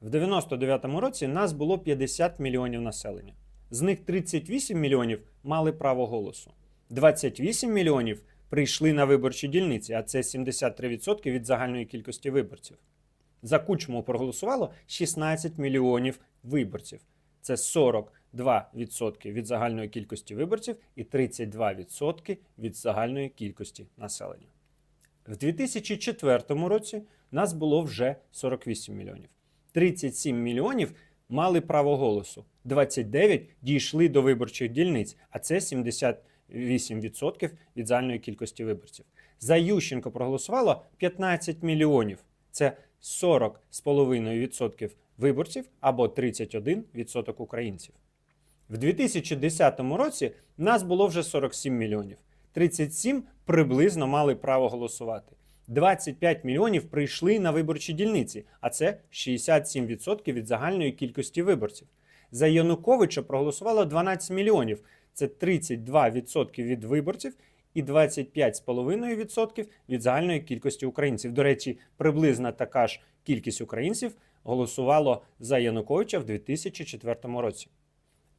В 99-му році нас було 50 мільйонів населення. З них 38 мільйонів мали право голосу. 28 мільйонів прийшли на виборчі дільниці, а це 73% від загальної кількості виборців. За кучму проголосувало 16 мільйонів виборців. Це 42% від загальної кількості виборців і 32% від загальної кількості населення. В 2004 році нас було вже 48 мільйонів. 37 мільйонів мали право голосу, 29 дійшли до виборчих дільниць, а це 78% від загальної кількості виборців. За Ющенко проголосувало 15 мільйонів. Це 40,5% виборців або 31% українців. В 2010 році нас було вже 47 мільйонів. 37 приблизно мали право голосувати. 25 мільйонів прийшли на виборчі дільниці, а це 67% від загальної кількості виборців. За Януковича проголосувало 12 мільйонів. Це 32% від виборців і 25,5% від загальної кількості українців. До речі, приблизно така ж кількість українців голосувало за Януковича в 2004 році.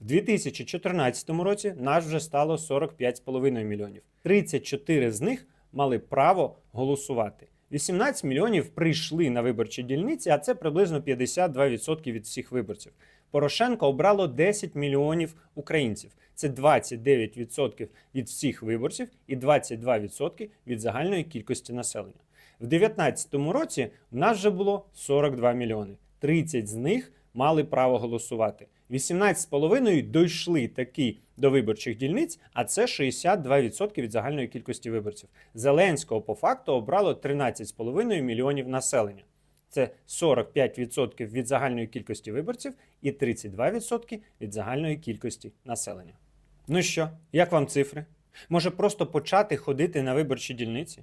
В 2014 році нас вже стало 45,5 мільйонів. 34 з них мали право голосувати. 18 мільйонів прийшли на виборчі дільниці, а це приблизно 52% від всіх виборців. Порошенко обрало 10 мільйонів українців. Це 29% від всіх виборців і 22% від загальної кількості населення. В 2019 році в нас вже було 42 мільйони. 30 з них мали право голосувати. 18,5 дійшли таки до виборчих дільниць, а це 62% від загальної кількості виборців. Зеленського по факту обрало 13,5 мільйонів населення. Це 45% від загальної кількості виборців і 32% від загальної кількості населення. Ну що, як вам цифри? Може просто почати ходити на виборчі дільниці?